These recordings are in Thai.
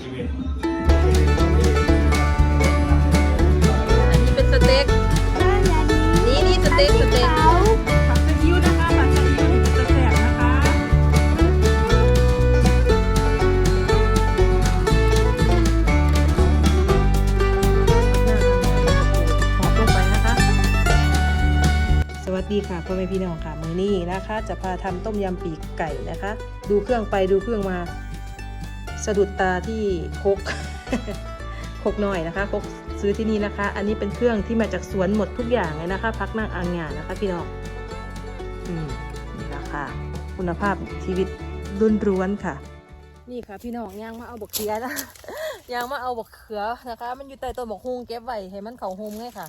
อีเวนต์อันนี้เป็นสเต็ก นี่นี่สเต็กสเต็กผักกระยิ้วนะคะผักกระยิ้วนี่จะแสบนะคะ หอมลงไปนะคะ สวัสดีค่ะพ่อแม่พี่น้องค่ะ มือนี้นะคะ จะพาทำต้มยำปีกไก่นะคะ ดูเครื่องไปดูเครื่องมา สะดุดตาที่คกครกน้อยนะคะคกซื้อที่นี่นะคะ อันนี้เป็นเครื่องที่มาจากสวนหมดทุกอย่างเลยนะคะ พักนั่งอ่างงานนะคะ พี่น้องอืมนี่แหละค่ะคุณภาพชีวิตดุนร้วนค่ะ นี่ค่ะ พี่น้องย่างมาเอาบกเขือนะย่างมาเอาบกเขือนะคะ มันอยู่ใต้ต้นบกฮุงเก็บไว้ให้มันเขาฮุมไงค่ะ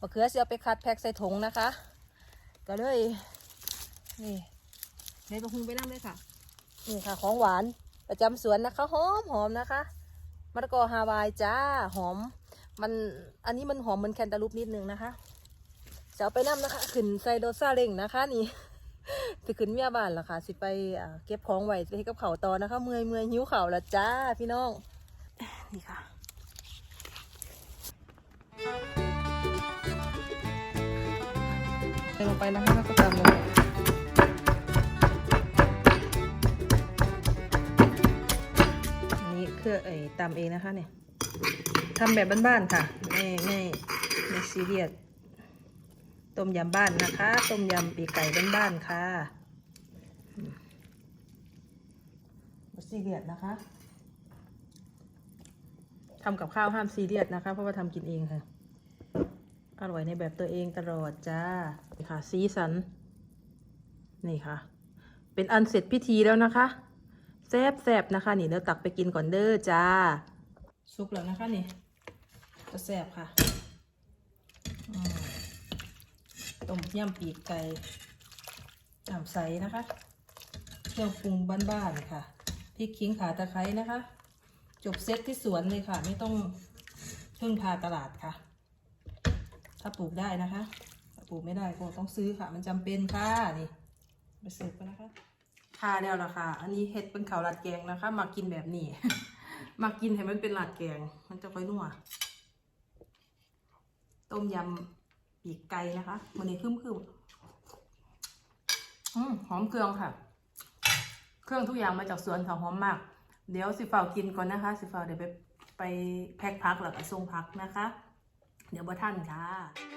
บกเขือเสียไปคัดแพ็คใส่ถุงนะคะก็เลยนี่ให้บกฮุงไปนั่งเลยค่ะนี่ค่ะ ของหวาน ประจำสวนนะคะหอมหอมนะคะมะละกอฮาวายจ้าหอม มันอันนี้มันหอมเหมือนแคนตาลูปนิดนึงนะคะจะเอาไปนั่นะคะขึ้นไซโดซาเร่งนะคะนี่ไปขึ้นเมียบ้านแล้วค่ะ สิไปอ่าเก็บของไว้ไปให้กับเขาวต่อนะคะ เมื่อยเมื่อยหิวข่าวแล้วจ้าพี่น้อง นี่ค่ะใส่ลงไปนะคะแล้วก็ตามลง เครื่อไอ้ตำเองนะคะเนี่ยทำแบบบ้านๆค่ะ ไม่ไม่ไม่ซีเรียสต้มยำบ้านนะคะ ต้มยำปีกไก่บ้านๆค่ะอืมบ่ซีเรียสนะคะทำกับข้าวห้ามซีเรียสนะคะ เพราะว่าทำกินเองค่ะ อร่อยในแบบตัวเองตลอดจ้านี่ค่ะ สีสัน นี่ค่ะ เป็นอันเสร็จพิธีแล้วนะคะ แซบแซบๆนะคะ นี่เดี๋ยวตักไปกินก่อนเด้อจ้าซุปแล้วนะคะนี่จะแซบค่ะต้มยำปีกไก่น้ำใสนะคะเครื่องปรุงบ้านๆค่ะพริกขิงขาตะไคร้นะคะ จบเซตที่สวนเลยค่ะ ไม่ต้องพึ่งพาตลาดค่ะ ถ้าปลูกได้นะคะ ถ้าปลูกไม่ได้ก็ต้องซื้อค่ะ มันจำเป็นค่ะนี่ไปเสิร์ฟกันนะคะ ค่ะแล้วล่ะค่ะ อันนี้เห็ดเป็นขาวราดแกงนะคะ มากินแบบนี้ มากินให้มันเป็นราดแกง มันจะค่อยนัว ต้มยำปีกไก่นะคะมันนี้คืมคืมอืมหอมเครื่องค่ะ เครื่องทุกอย่างมาจากสวนค่ะหอมมาก เดี๋ยวสิฝ่าวกินก่อนนะคะ สิฝ่าวเดี๋ยวไปไปแพ็คพักแล้วก็ส่งพักนะคะ เดี๋ยวบ่ท่านค่ะ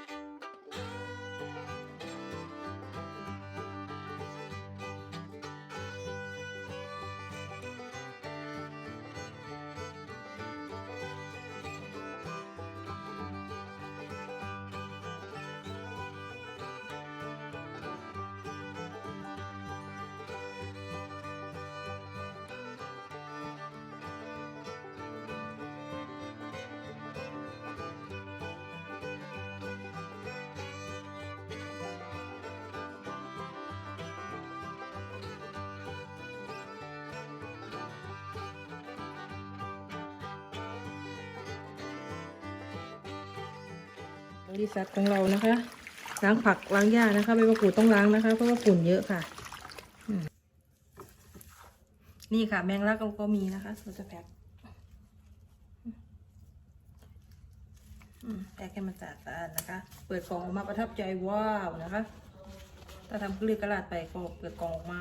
ริษัทของเรานะคะล้างผักล้างหญ้านะคะใบมะกรูดต้องล้างนะคะ เพราะว่าฝุ่นเยอะค่ะ นี่ค่ะ แมงลักเราก็มีนะคะเราจะแพ็คแพ็คให้มันสะอาดนะคะ เปิดกล่องออกมาประทับใจว้าวนะคะ ถ้าทำกลือกระลาดไปก็เปิดกล่องออกมา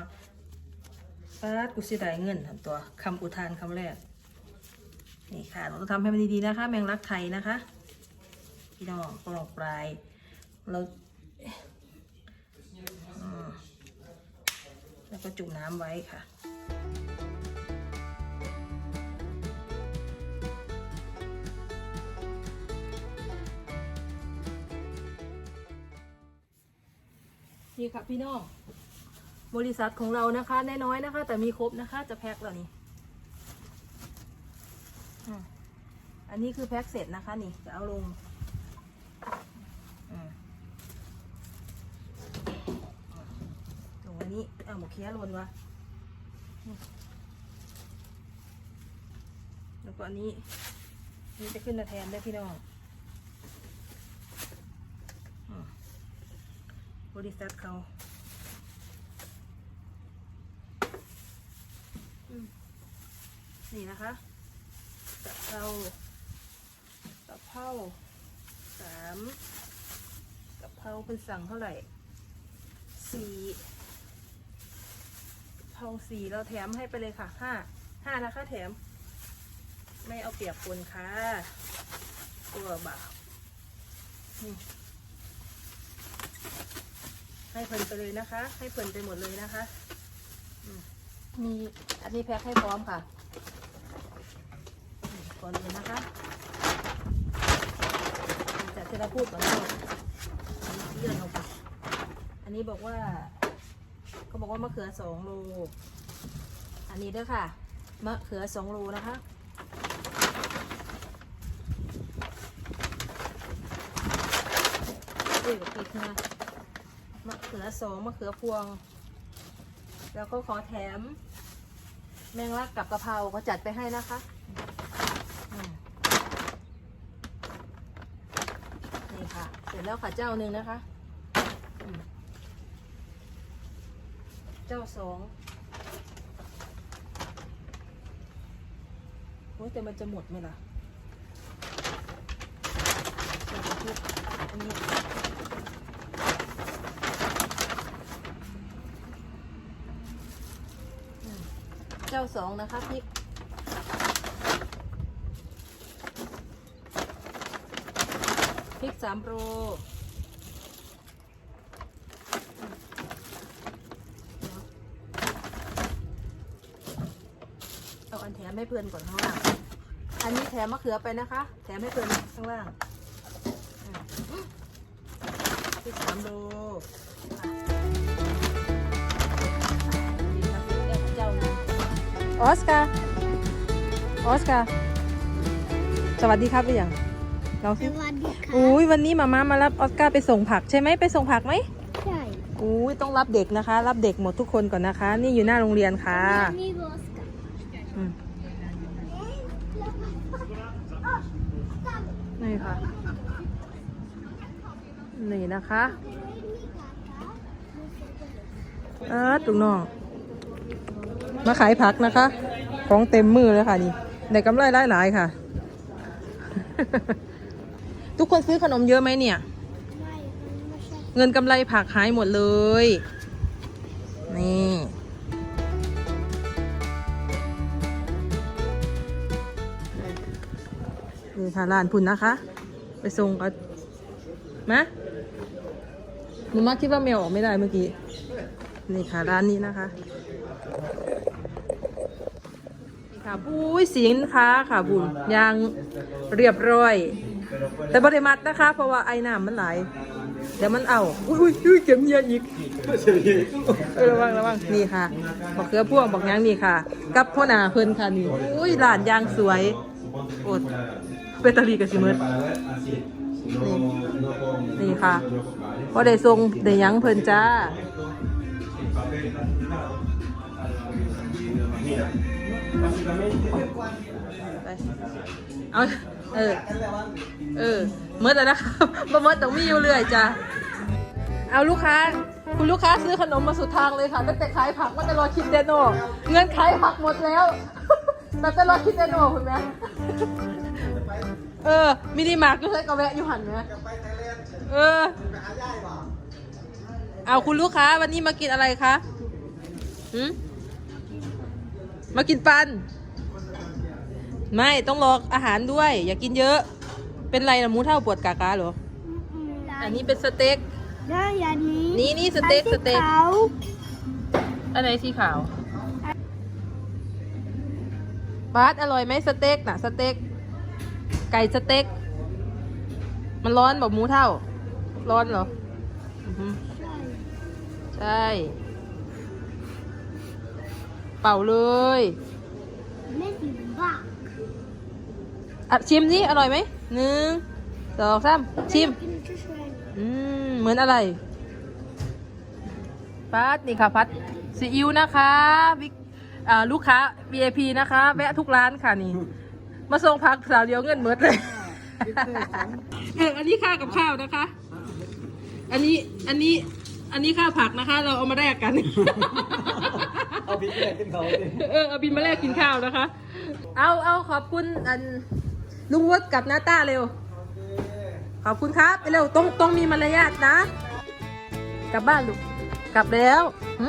ฟาดกุศิดายเงินทำตัวคำอุทานคำแรกนี่ค่ะเราต้องทำให้มันดีๆนะคะ แมงลักไทยนะคะ พี่น้องกรอกปลายเราอืมแล้วก็จุ่มน้ำไว้ค่ะนี่ค่ะพี่น้อง บริษัทของเรานะคะน้อยๆนะคะ แต่มีครบนะคะ จะแพ็คแล้วนี่อืมอันนี้คือแพ็คเสร็จนะคะนี่จะเอาลง อืม อันนี้เอาหมกเคี้ยลนวะแล้วก็อันนี้นี่จะขึ้นมาแทนได้พี่น้องบริษัทเขาอนี่นะคะกะเพรากะเพราสามกะเพราเป็นสั่งเท่าไหร่สี่ กะเพราสี่เราแถมให้ไปเลยค่ะห้าห้านะคะแถม ไม่เอาเปรียบคนค่ะ ตัวบ่าวนี่ให้เพิ่นไปเลยนะคะ ให้เพิ่นไปหมดเลยนะคะมีอันนี้แพ็คให้พร้อมค่ะก่อนเลยนะคะจะเระพูดก่อนเนาะอันนี้เลื่อนออกไปอันนี้บอกว่า เขาบอกว่ามะเขือสองโลอันนี้ด้วยค่ะ มะเขือสองโลนะคะเอ้ยผิดนะมะเขือสองมะเขือพวง แล้วก็ขอแถม แมงลักกับกะเพราก็จัดไปให้นะคะนี่ค่ะ เสร็จแล้วค่ะเจ้าหนึ่งนะคะอืม เจ้าสองโอ้แต่มันจะหมดไหมล่ะเดี๋ยวจะพูดอันนี้เจ้าสองนะคะพริกพริกสามโลเอาอันแถม ให้เพื่อนก่อนข้างล่าง อันนี้แถมมะเขือไปนะคะ แถมให้เพื่อนข้างล่างอืมพริกสามโลค่ะดีครับได้เจ้าหนึ่งออสการ์ออสการ์สวัสดีครับหรือยังลองสสิวัสดีค่ะอุ้ยวันนี้มาม่ามารับออสการ์ไปส่งผักใช่ไหมไปส่งผักไหมใช่อุ้ยต้องรับเด็กนะคะ รับเด็กหมดทุกคนก่อนนะคะ นี่อยู่หน้าโรงเรียนค่ะนี่โรสกาอื นี่ค่ะ นี่นะคะเออตุงน้อง มาขายผักนะคะ ของเต็มมือเลยค่ะนี่ได้กำไรหลายๆค่ะ ทุกคนซื้อขนมเยอะไหมเนี่ยไม่ไม่ใช่เงินกำไรผักหายหมดเลย นี่ นี่ค่ะร้านพุ่นนะคะ ไปส่งกันมาหนูมาคิดว่าแมวออกไม่ได้เมื่อกี้ นี่ค่ะร้านนี้นะคะนี่ค่ะปุ้ยสินค้าค่ะบุญยางเรียบร้อย แต่บริมัดนะคะ เพราะว่าไอ้น้ำมันไหลเดี๋ยวมันเอาอุ้ยอุ้ยเก็บเงียอีกระวังระวังนี่ค่ะบอกเกลือพ่วงบอกยางนี่ค่ะ กับพ่อหนาเพิ่นค่ะนี่อุ้ยหลานยางสวยโอด เปตาลีกับซิเมิร์ดนี่ค่ะพอได้ทรงได้หยังเพิ่นจ้า ไปเอาเออ เออเมื่อแต่นะครับบ่เมื่อต้องมีอยู่เรื่อยจ้ะ เอาลูกค้า คุณลูกค้าซื้อขนมมาสุดทางเลยค่ะตั้งแต่ขายผักว่าจะรอคิดเดโนเงินขายผักหมดแล้ว แต่จะรอคิดเดโนคุณแม่เออ มินิมาร์ทก็ใช้กระแวะอยู่หันไหมเออเอาคุณลูกค้าวันนี้มากินอะไรคะหืมมากินปัน ไม่ต้องรออาหารด้วย อย่ากินเยอะ เป็นไรนะหมูเท่าปวดกากาเหรอ อันนี้เป็นสเต็กแล้วอย่างนี้ นี่นี่สเต็กอันสเต็กขาวอันไหนสีขาว บาสอร่อยไหมสเต็กน่ะสเต็กไก่สเต็ก มันร้อนแบบหมูเท่า ร้อนเหรอใช่ใช่ เป่าเลยไม่ถึงบ้าอะชิมสิอร่อยไหมหนึ่งสองสามชิม อืม เหมือนอะไรพัดนี่ค่ะพัดซีอิ๊วนะคะวิก อ่าลูกค้า VIP นะคะ แวะทุกร้านค่ะนี่ มาส่งพักสาวเดียวเงินเมิดเลย เอออันนี้ค่ากับข้าวนะคะ อันนี้อันนี้อันนี้ข้าวผักนะคะ เราเอามาแลกกัน เอาพริกไปแดกกินเขาสิเออเอาบินมาแลกกินข้าวนะคะ เอาเอาขอบคุณอันลุงวดกับนาต้าเร็ว ขอบคุณครับไปเร็วต้องต้องมีมารยาทนะ กลับบ้านลูก กลับแล้วหึ